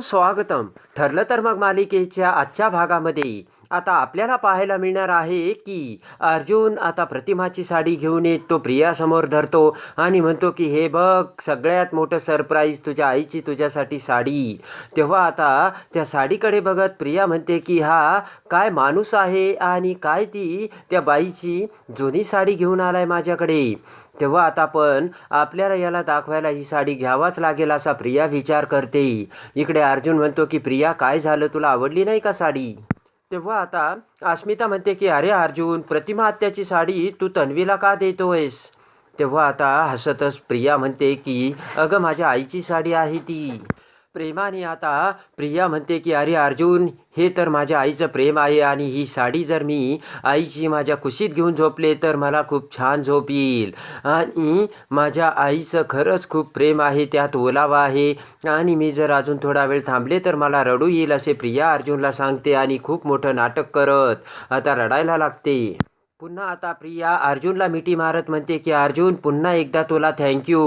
सुस्वागतम ठरलं तर मग मालिकेच्या आजच्या भागामध्ये आता आपल्याला पाहायला मिळणार आहे की अर्जुन आता प्रतिमाची साडी घेऊन येत तो प्रियासमोर धरतो आणि म्हणतो की हे बघ सगळ्यात मोठं सरप्राईज तुझ्या आईची तुझ्यासाठी साडी. तेव्हा आता त्या साडीकडे बघत प्रिया म्हणते की हा काय माणूस आहे आणि काय ती त्या बाईची जुनी साडी घेऊन आलाय माझ्याकडे. तेव्हा आता पण आपल्याला याला दाखवायला ही साडी घ्यावाच लागेल असा प्रिया विचार करते. इकडे अर्जुन म्हणतो की प्रिया काय झालं? तुला आवडली नाही का साडी? तेव्हा आता अस्मिता म्हणते की अरे अर्जुन प्रतिमा हत्याची साडी तू तन्वीला का देतोयस? तेव्हा आता हसतच प्रिया म्हणते की अगं माझ्या आईची साडी आहे ती. प्रेमाने आता प्रिया म्हणते की अरे अर्जुन हे तर माझ्या आईचं प्रेम आहे आणि ही साडी जर मी आईची माझ्या खुशीत घेऊन झोपले तर मला खूप छान झोप येईल आणि माझ्या आईचं खरंच खूप प्रेम आहे त्यात ओलावा आहे. आणि मी जर अजून थोडा वेळ थांबले तर मला रडू येईल असे प्रिया अर्जुनला सांगते आणि खूप मोठं नाटक करत आता रडायला लागते. पुन्हा आता प्रिया अर्जुनला मिठी मारत म्हणते की अर्जुन पुन्हा एकदा तुला थँक्यू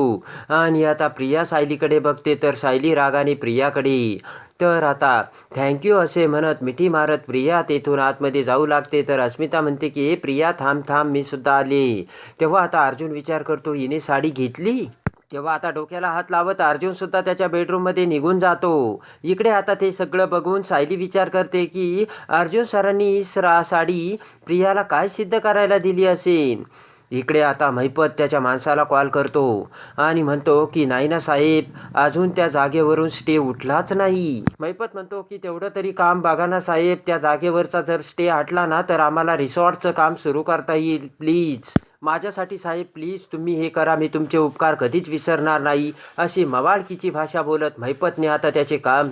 आणि आता प्रिया सायलीकडे बघते तर सायली रागाने प्रियाकडे तर आता थँक्यू असे म्हणत मिठी मारत प्रिया तेथून आतमध्ये जाऊ लागते. तर अस्मिता म्हणते की ए प्रिया थांब थांब मी सुद्धा आले. तेव्हा आता अर्जुन विचार करतो हिने साडी घेतली? तेव्हा आता डोक्याला हात लावत अर्जुन सुद्धा त्याच्या बेडरूममध्ये निघून जातो. इकडे आता ते सगळं बघून सायली विचार करते की अर्जुन सरांनी सरा साडी प्रियाला काय सिद्ध करायला दिली असेल? इकडे आता महिपत त्याच्या माणसाला कॉल करतो आणि म्हणतो की नाही ना साहेब अजून त्या जागेवरून स्टे उठलाच नाही. महिपत म्हणतो की तेवढं तरी काम बघा ना साहेब त्या जागेवरचा जर स्टे हटला ना तर आम्हाला रिसॉर्टचं काम सुरू करता येईल प्लीज माझ्यासाठी साहेब प्लीज तुम्ही हे करा मी तुमचे उपकार कधीच विसरणार नाही अशी मवाळकीची भाषा बोलत महिपतने आता त्याचे काम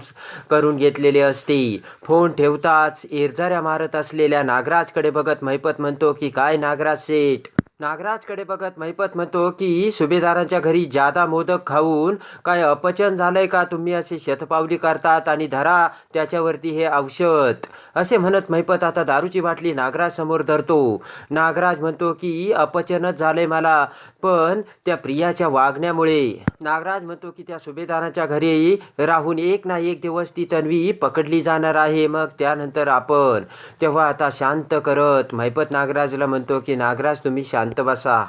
करून घेतलेले असते. फोन ठेवताच एरझाऱ्या मारत असलेल्या नागराजकडे बघत महिपत म्हणतो की काय नागराज सेठ नागराजकडे बघत महिपत म्हणतो की सुभेदारांच्या घरी जादा मोदक खाऊन काय अपचन झालंय का? तुम्ही असे शतपावली करतात आणि धरा त्याच्यावरती हे औषध. असे म्हणत महिपत आता दारूची बाटली नागराज समोर धरतो. नागराज म्हणतो की अपचनच झालंय मला पण त्या प्रियाच्या वागण्यामुळे. नागराज म्हणतो की त्या सुभेदारांच्या घरी राहून एक ना एक दिवस ती तन्वी पकडली जाणार आहे मग त्यानंतर आपण. तेव्हा आता शांत करत महिपत नागराजला म्हणतो की नागराज तुम्ही शांत बसा.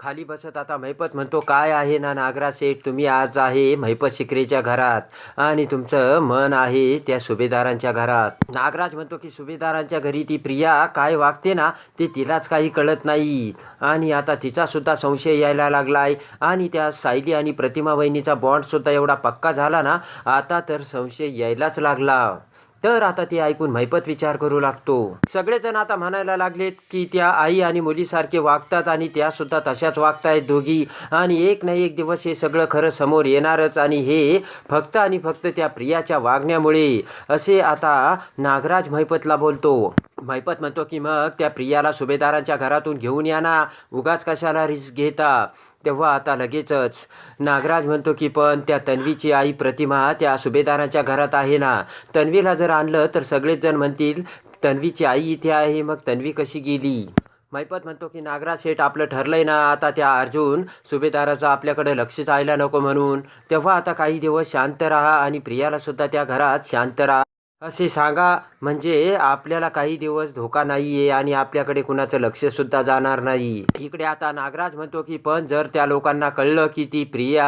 खाली बसत आता महिपत म्हणतो काय आहे ना नागराज सेठ? तुम्ही आज आहे महिपत शिकरेच्या घरात आणि तुमचं मन आहे त्या सुभेदारांच्या घरात. नागराज म्हणतो की सुभेदारांच्या घरी ती प्रिया काय वागते ना ते तिलाच काही कळत नाही. आणि आता तिचासुद्धा संशय यायला लागलाय. आणि त्या सायली आणि प्रतिमा वहिनीचा बॉन्डसुद्धा एवढा पक्का झाला ना आता तर संशय यायलाच लागला. तर आता ते ऐकून मैपत विचार करू लागतो. सगळेजण आता म्हणायला लागलेत की त्या आई आणि मुलीसारखे वागतात आणि त्या सुद्धा तशाच वागतायत दोघी. आणि एक ना एक दिवस हे सगळं खरं समोर येणारच आणि हे फक्त आणि फक्त त्या प्रियाच्या वागण्यामुळे. असे आता नागराज महिपतला बोलतो. महिपत म्हणतो की मग त्या प्रियाला सुभेदारांच्या घरातून घेऊन या ना. उगाच कशाला रिस्क घेता? तेव्हा आता लगेचच. नागराज म्हणतो की पण त्या तन्वीची आई प्रतिमा त्या सुभेदाराच्या घरात आहे ना. तन्वीला जर आणलं तर सगळेच जण म्हणतील तन्वीची आई इथे आहे मग तन्वी कशी गेली? मैपत म्हणतो की नागराज शेठ आपलं ठरलंय ना आता त्या अर्जुन सुभेदाराचं आपल्याकडे लक्ष जायला नको म्हणून. तेव्हा आता काही दिवस शांत राहा आणि प्रियाला सुद्धा त्या घरात शांत राहा. असे सांगा म्हणजे आपल्याला काही दिवस धोका नाहीये आणि आपल्याकडे कुणाचं लक्ष सुद्धा जाणार नाही. इकडे आता नागराज म्हणतो की पण जर त्या लोकांना कळलं की ती प्रिया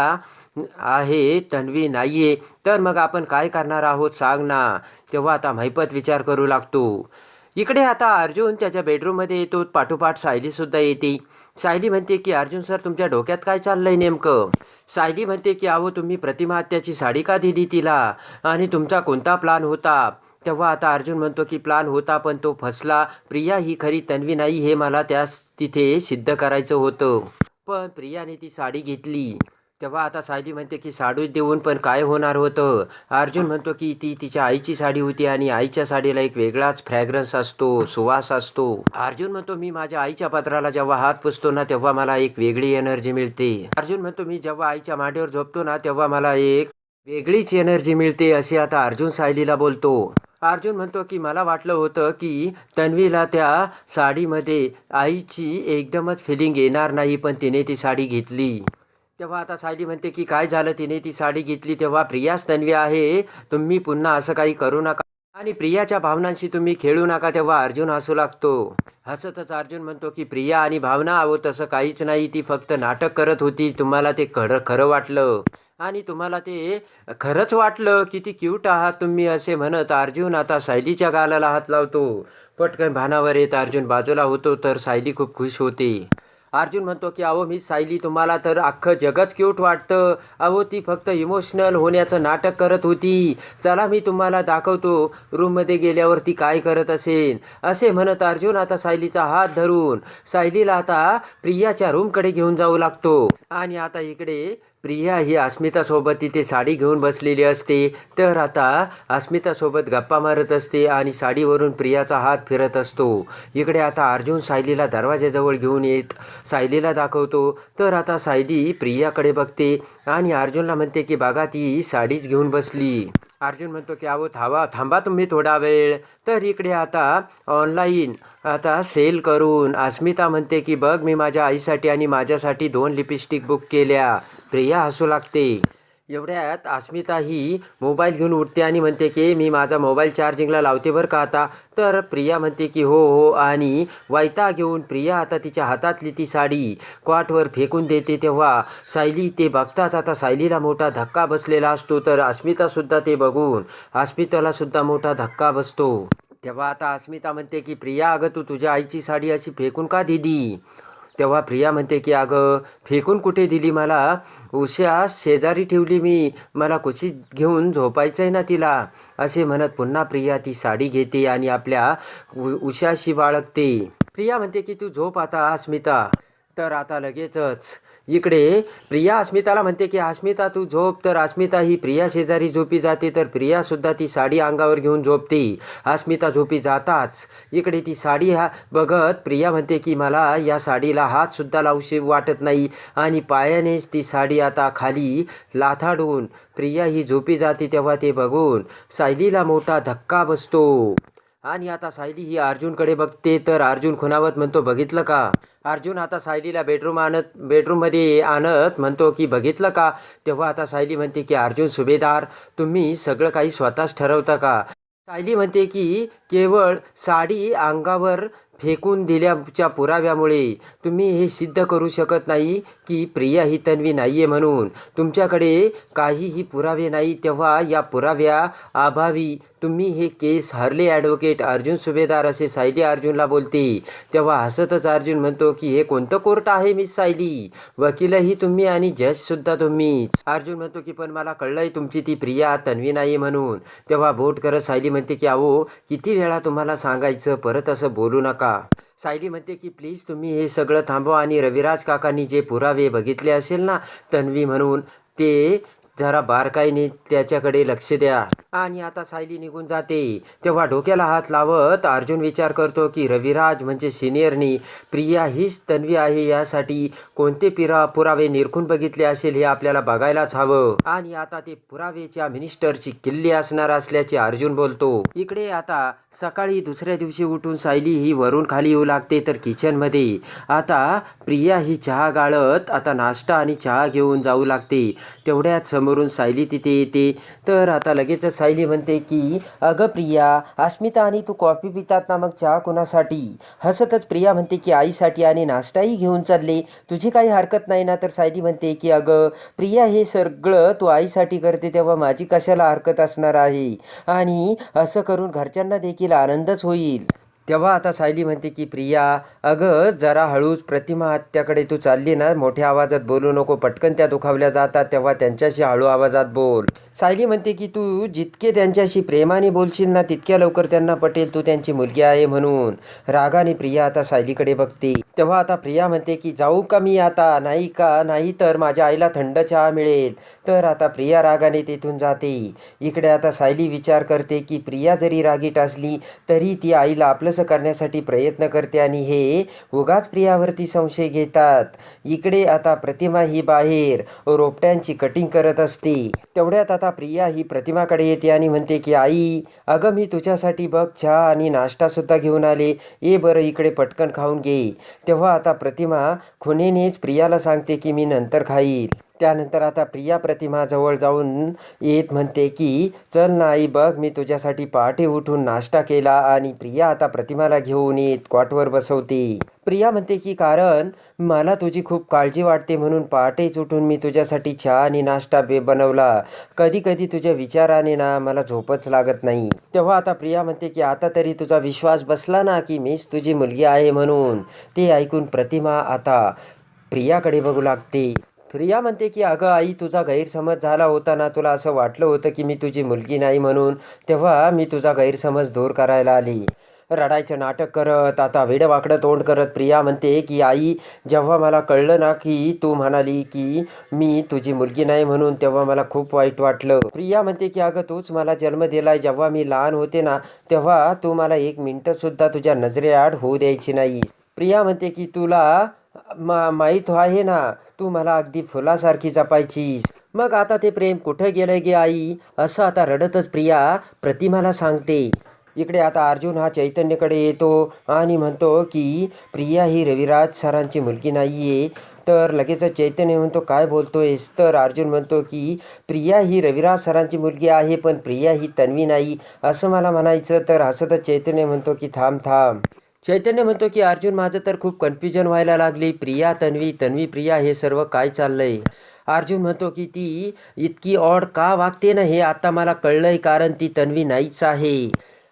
आहे तन्वी नाहीये तर मग आपण काय करणार आहोत सांग ना. तेव्हा आता महिपत विचार करू लागतो. इकडे आता अर्जुन त्याच्या बेडरूममध्ये येतो. पाठोपाठ सायलीसुद्धा येते. सायली म्हणते की अर्जुन सर तुमच्या डोक्यात काय चाललंय नेमकं? सायली म्हणते की अहो तुम्ही प्रतिमा हत्याची साडी का दिली तिला? आणि तुमचा कोणता प्लान होता? तेव्हा आता अर्जुन म्हणतो की प्लान होता पण तो फसला. प्रिया ही खरी तन्वी नाही हे मला त्यास तिथे सिद्ध करायचं होतं. पण प्रियाने ती साडी घेतली. तेव्हा आता सायली म्हणते की साडू देऊन पण काय होणार होतं? अर्जुन म्हणतो की ती तिच्या आईची साडी होती आणि आईच्या साडीला एक वेगळाच फ्रॅग्रन्स असतो सुवास असतो. अर्जुन म्हणतो मी माझ्या आईच्या पत्राला जेव्हा हात पुसतो ना तेव्हा मला एक वेगळी एनर्जी मिळते. अर्जुन म्हणतो मी जेव्हा आईच्या मांडीवर झोपतो ना तेव्हा मला एक वेगळीच एनर्जी मिळते असे आता अर्जुन सायलीला बोलतो. अर्जुन म्हणतो की मला वाटलं होतं की तन्वीला त्या साडीमध्ये आईची एकदमच फिलिंग येणार नाही पण तिने ती साडी घेतली. तेव्हा आता सायली म्हणते की काय झालं तिने ती साडी घेतली तेव्हा प्रियाच तन्वी आहे. तुम्ही पुन्हा असं काही करू नका आणि प्रियाच्या भावनांशी तुम्ही खेळू नका तेव्हा अर्जुन हसू लागतो. हसतच अर्जुन म्हणतो की प्रिया आणि भावना आहो तसं काहीच नाही. ती फक्त नाटक करत होती. तुम्हाला ते खरं खरं वाटलं. आणि तुम्हाला ते खरंच वाटलं किती क्यूट आहात तुम्ही असे म्हणत अर्जुन आता सायलीच्या गालाला हात लावतो. पटकन भानावर येत अर्जुन बाजूला होतो तर सायली खूप खुश होते. अर्जुन म्हणतो की अहो मी सायली तुम्हाला तर अख्खं जगच क्यूट वाटतं. अहो ती फक्त इमोशनल होण्याचं नाटक करत होती. चला मी तुम्हाला दाखवतो. रूममध्ये गेल्यावर ती काय करत असेल? असे म्हणत अर्जुन आता सायलीचा हात धरून सायलीला आता प्रियाच्या रूमकडे घेऊन जाऊ लागतो. आणि आता इकडे प्रिया ही अस्मितासोबत तिथे साडी घेऊन बसलेली असते. तर आता अस्मितासोबत गप्पा मारत असते आणि साडीवरून प्रियाचा हात फिरत असतो. इकडे आता अर्जुन सायलीला दरवाजाजवळ घेऊन येत सायलीला दाखवतो. तर आता सायली प्रियाकडे बघते आणि अर्जुनला म्हणते की बागा ती साडीच घेऊन बसली. अर्जुन म्हणतो की अहो थांबा थांबा तुम्ही थोडा वेळ. तर इकडे आता ऑनलाईन आता सेल करून अस्मिता म्हणते की बघ मी माझ्या आईसाठी आणि माझ्यासाठी दोन लिपस्टिक बुक केल्या. प्रिया हसू लागते. एवढ्यात अस्मिता ही मोबाईल घेऊन उठते आणि म्हणते की मी माझा मोबाईल चार्जिंगला लावते बरं का आता? तर प्रिया म्हणते की हो हो. आणि वैता घेऊन प्रिया आता तिच्या हातातली ती साडी क्वाटवर फेकून देते. तेव्हा सायली ते बघताच आता सायलीला मोठा धक्का बसलेला असतो. तर अस्मितासुद्धा ते बघून अस्मितालासुद्धा मोठा धक्का बसतो. तेव्हा आता अस्मिता म्हणते की प्रिया अगं तू तुझ्या आईची साडी अशी फेकून का दिली? तेव्हा प्रिया म्हणते की अगं फेकून कुठे दिली मला? उशा शेजारी ठेवली मी. मला कुशीत घेऊन झोपायचं आहे ना तिला. असे म्हणत पुन्हा प्रिया ती साडी घेते आणि आपल्या उशाशी बाळगते. प्रिया म्हणते की तू झोप आता अस्मिता. तर आता लगेचच. इकडे प्रिया अस्मिताला म्हणते की अस्मिता तू झोप. तर अस्मिता ही प्रिया शेजारी झोपी जाते तर प्रियासुद्धा ती साडी अंगावर घेऊन झोपते. अस्मिता झोपी जाताच. इकडे ती साडी हा बघत प्रिया म्हणते की मला या साडीला हातसुद्धा लावशी वाटत नाही. आणि पायानेच ती साडी आता खाली लाथाडून प्रिया ही झोपी जाते तेव्हा ते बघून सायलीला मोठा धक्का बसतो. आणि आता सायली ही अर्जुनकडे बघते तर अर्जुन खुनावत म्हणतो बघितलं का? अर्जुन आता सायलीला बेडरूम आणत बेडरूममध्ये आणत म्हणतो की बघितलं का? तेव्हा आता सायली म्हणते की अर्जुन सुभेदार तुम्ही सगळं काही स्वतःच ठरवता का? सायली म्हणते की केवळ साडी अंगावर फेकून दिल्याच्या पुराव्यामुळे तुम्ही हे सिद्ध करू शकत नाही की प्रिया ही तन्वी नाही आहे म्हणून. तुमच्याकडे काहीही पुरावे नाही तेव्हा या पुराव्या अभावी तुम्ही हे केस हरले ॲडव्होकेट अर्जुन सुभेदार असे सायली अर्जुनला बोलते. तेव्हा हसतच अर्जुन म्हणतो की हे कोणतं कोर्ट आहे मिस सायली? वकीलही तुम्ही आणि जजसुद्धा तुम्हीच. अर्जुन म्हणतो की पण मला कळलंय तुमची ती प्रिया तन्वी नाही म्हणून. तेव्हा बोट करत सायली म्हणते की अहो किती वेळा तुम्हाला सांगायचं परत असं बोलू नका. सायली म्हणते की प्लीज तुम्ही हे सगळं थांबवा आणि रविराज काकांनी जे पुरावे बघितले असेल ना तन्वी म्हणून ते जरा बारकाईने त्याच्याकडे लक्ष द्या. आणि आता सायली निघून जाते. तेव्हा डोक्याला हात लावत अर्जुन विचार करतो की रविराज म्हणजे सिनियरनी प्रिया हीच तन्वी आहे यासाठी कोणते पिरा पुरावे निरखून बघितले असेल हे आपल्याला बघायलाच हवं. आणि आता ते पुरावेच्या मिनिस्टरची किल्ली असणार असल्याचे अर्जुन बोलतो. इकडे आता सकाळी दुसऱ्या दिवशी उठून सायली ही वरून खाली येऊ लागते तर किचनमध्ये. आता प्रिया ही चहा गाळत आता नाश्ता आणि चहा घेऊन जाऊ लागते. तेवढ्यात समोरून सायली तिथे येते. तर आता लगेचच सायली म्हणते की अगं प्रिया अस्मिता आणि तू कॉफी पितात ना मग चहा कोणासाठी? हसतच प्रिया म्हणते की आईसाठी आणि नाश्ताही घेऊन चालले. तुझी काही हरकत नाही ना? तर सायली म्हणते की अगं प्रिया हे सगळं तू आईसाठी करते तेव्हा माझी कशाला हरकत असणार आहे? आणि असं करून घरच्यांना देखील आनंदच होईल. तेव्हा आता सायली म्हणते की प्रिया अगं जरा हळूच प्रतिमा आत्याकडे तू चालली ना मोठ्या आवाजात बोलू नको पटकन त्या दुखावल्या जातात तेव्हा त्यांच्याशी हळू आवाजात बोल. सायली म्हणते की तू जितके त्यांच्याशी प्रेमाने बोलशील ना तितक्या लवकर त्यांना पटेल तू त्यांची मुलगी आहे म्हणून. रागाने प्रिया आता सायलीकडे बघते. तेव्हा आता प्रिया म्हणते की जाऊ का मी आता? नाही का? नाही तर माझ्या आईला थंड चहा मिळेल. तर आता प्रिया रागाने तिथून जाते. इकडे आता सायली विचार करते की प्रिया जरी रागीट असली तरी ती आईला आपलंसं करण्यासाठी प्रयत्न करते आणि हे उगाच प्रियावरती संशय घेतात. इकडे आता प्रतिमा ही बाहेर रोपट्यांची कटिंग करत असते. तेवढ्यात आता प्रिया ही प्रतिमाकडे येते आणि म्हणते की आई अगं मी तुझ्यासाठी बघ चहा आणि नाश्तासुद्धा घेऊन आले. ये बरं इकडे पटकन खाऊन घे. तेव्हा आता प्रतिमा खुनेनेच प्रियाला सांगते की मी नंतर खाईल. त्यानंतर आता प्रिया प्रतिमा जवळ जाऊन येत म्हणते की चल ना आई बघ मी तुझ्यासाठी पहाटे उठून नाश्ता केला आणि प्रिया आता प्रतिमाला घेऊन येत क्वाटवर बसवते. प्रिया म्हणते की कारण मला तुझी खूप काळजी वाटते म्हणून पहाटेच उठून मी तुझ्यासाठी चहा आणि नाश्ता बे बनवला. कधी कधी तुझ्या विचाराने ना मला झोपच लागत नाही. तेव्हा आता प्रिया म्हणते की आता तरी तुझा विश्वास बसला ना की मीच तुझी मुलगी आहे म्हणून. ते ऐकून प्रतिमा आता प्रियाकडे बघू लागते. प्रिया म्हणते की अगं आई तुझा गैरसमज झाला होता ना तुला असं वाटलं होतं की मी तुझी मुलगी नाही म्हणून तेव्हा मी तुझा गैरसमज दूर करायला आली. रडायचं नाटक करत आता वेडवाकडं तोंड करत प्रिया म्हणते की आई जेव्हा मला कळलं ना की तू म्हणाली की मी तुझी मुलगी नाही म्हणून तेव्हा मला खूप वाईट वाटलं. प्रिया म्हणते की अगं तूच मला जन्म दिलाय जेव्हा मी लहान होते ना तेव्हा तू मला एक मिनटंसुद्धा तुझ्या नजरेआड होऊ द्यायची नाही प्रिया म्हणते की तुला मा माहीत आहे ना तू मला अगदी फुलासारखी जपायचीस. मग आता ते प्रेम कुठं गेलं गे आई? असं आता रडतच प्रिया प्रतिमाला सांगते. इकडे आता अर्जुन हा चैतन्यकडे येतो आणि म्हणतो की प्रिया ही रविराज सरांची मुलगी नाही आहे तर लगेच चैतन्य म्हणतो काय बोलतोयस? तर अर्जुन म्हणतो की प्रिया ही रविराज सरांची मुलगी आहे पण प्रिया ही तन्वी नाही. असं मला म्हणायचं तर हसतच चैतन्य म्हणतो की थांब थांब. चैतन्य म्हणतो की अर्जुन माझं तर खूप कन्फ्युजन व्हायला लागली. प्रिया तन्वी तन्वी प्रिया हे सर्व काय चाललंय? अर्जुन म्हणतो की ती इतकी ऑड का वागते ना हे आता मला कळलंय कारण ती तन्वी नाहीच आहे.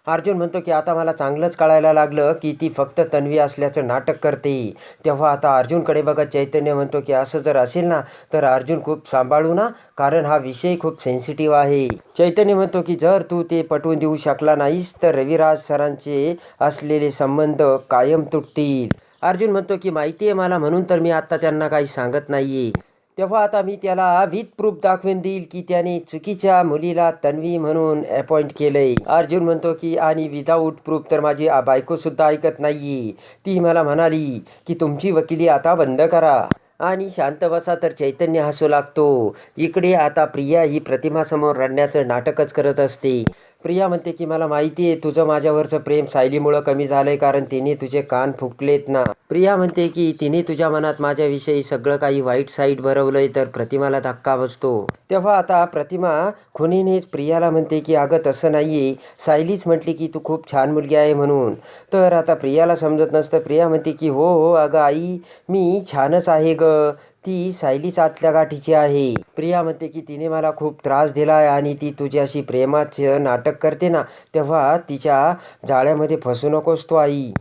अर्जुन म्हणतो की आता मला चांगलंच कळायला लागलं की ती फक्त तन्वी असल्याचं नाटक करते. तेव्हा आता अर्जुनकडे बघत चैतन्य म्हणतो की असं जर असेल ना तर अर्जुन खूप सांभाळू ना कारण हा विषय खूप सेन्सिटिव्ह आहे. चैतन्य म्हणतो की जर तू ते पटवून देऊ शकला नाहीस तर रविराज सरांचे असलेले संबंध कायम तुटतील. अर्जुन म्हणतो की माहिती आहे मला म्हणून तर मी आता त्यांना काही सांगत नाहीये. तेव्हा आता मी त्याला विथ प्रूफ दाखवून देईल की त्याने चुकीच्या मुलीला तन्वी म्हणून अपॉइंट केलंय. अर्जुन म्हणतो की आणि विदाऊट प्रूफ तर माझी बायको सुद्धा ऐकत नाही ती मला म्हणाली की तुमची वकिली आता बंद करा. आणि शांत बसा तर चैतन्य हसू लागतो. इकडे आता प्रिया ही प्रतिमासमोर रडण्याचं नाटकच करत असते. प्रिया म्हणते की मला माहिती आहे तुझं माझ्यावरचं प्रेम सायलीमुळं कमी झालंय कारण तिने तुझे कान फुकलेत ना. प्रिया म्हणते की तिने तुझ्या मनात माझ्याविषयी सगळं काही वाईट साईट भरवलंय तर प्रतिमाला धक्का बसतो. तेव्हा आता प्रतिमा खुनीनेच प्रियाला म्हणते की अगं तसं नाहीये. सायलीच म्हटली की तू खूप छान मुलगी आहे म्हणून. तर आता प्रियाला समजत नसतं. प्रिया म्हणते की हो हो अगं आई मी छानच आहे गं. ती सायलीच आतल्या गाठीची आहे. प्रिया म्हणते की तिने मला खूप त्रास दिला आहे आणि ती तुझ्याशी प्रेमाचं नाटक करते ना तेव्हा तिच्या जाळ्यामध्ये फसू नकोस तो आई.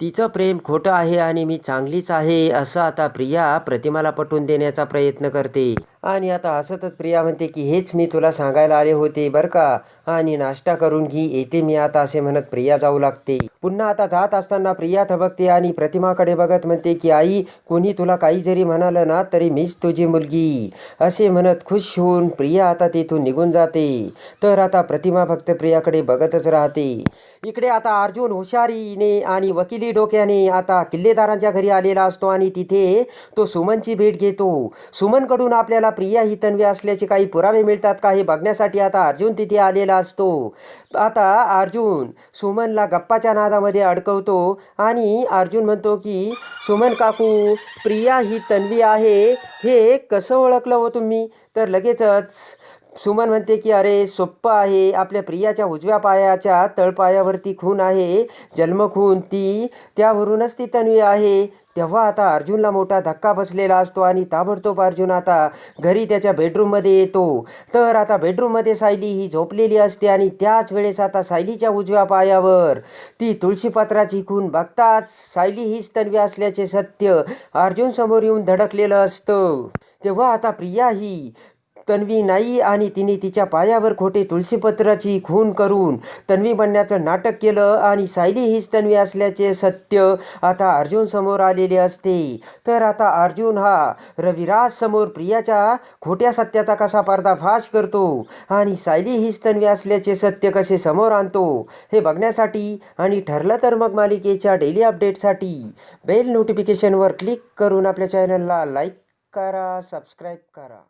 तिचं प्रेम खोटं आहे आणि मी चांगलीच आहे असं आता प्रिया प्रतिमाला पटवून देण्याचा प्रयत्न करते. आणि आता हसतच प्रिया म्हणते की हेच मी तुला सांगायला आले होते बरं का? आणि नाश्ता करून घे येते मी आता असे म्हणत प्रिया जाऊ लागते. पुन्हा आता जात असताना प्रिया थबकते आणि प्रतिमाकडे बघत म्हणते की आई कोणी तुला काही जरी म्हणालं ना तरी मीच तुझी मुलगी. असे म्हणत खुश होऊन प्रिया आता तेथून निघून जाते. तर आता प्रतिमा फक्त प्रियाकडे बघतच राहते. इकडे आता अर्जुन हुशारीने आणि वकिली डोक्याने आता किल्लेदारांच्या घरी आलेला असतो आणि तिथे तो सुमनची भेट घेतो. सुमनकडून आपल्याला प्रिया ही तन्वी असल्याचे काही पुरावे मिळतात का हे बघण्यासाठी आता अर्जुन तिथे आलेला असतो. आता अर्जुन सुमनला गप्पाच्या नादामध्ये अडकवतो आणि अर्जुन म्हणतो की सुमन काकू प्रिया ही तन्वी आहे. हे कसं ओळखलं हो तुम्ही? तर लगेचच सुमन म्हणते की अरे सोप्पं आहे. आपल्या प्रियाच्या उजव्या पायाच्या तळपायावरती खून आहे. जन्मखून ती त्यावरूनच ती तन्वी आहे. तेव्हा आता अर्जुनला मोठा धक्का बसलेला असतो आणि ताबडतोब अर्जुन आता घरी त्याच्या बेडरूममध्ये येतो. तर आता बेडरूममध्ये सायली ही झोपलेली असते आणि त्याच वेळेस आता सायलीच्या उजव्या पायावर ती तुळशीपत्राची खून बघताच सायली हीच तन्वी असल्याचे सत्य अर्जुन समोर येऊन धडकलेलं असतं. तेव्हा आता प्रिया ही तन्वी नाही आणि तिने तिच्या पायावर खोटे तुळशीपत्राची खून करून तन्वी बनण्याचं नाटक केलं आणि सायली हीच तन्वी असल्याचे सत्य आता अर्जुन समोर आलेले असते. तर आता अर्जुन हा रविराज समोर प्रियाच्या खोट्या सत्याचा कसा पर्दाफाश करतो आणि सायली हीच तन्वी असल्याचे सत्य कसे समोर आणतो हे बघण्यासाठी आणि ठरलं तर मग मालिकेच्या डेली अपडेटसाठी बेल नोटिफिकेशनवर क्लिक करून आपल्या चॅनलला लाईक करा सबस्क्राईब करा.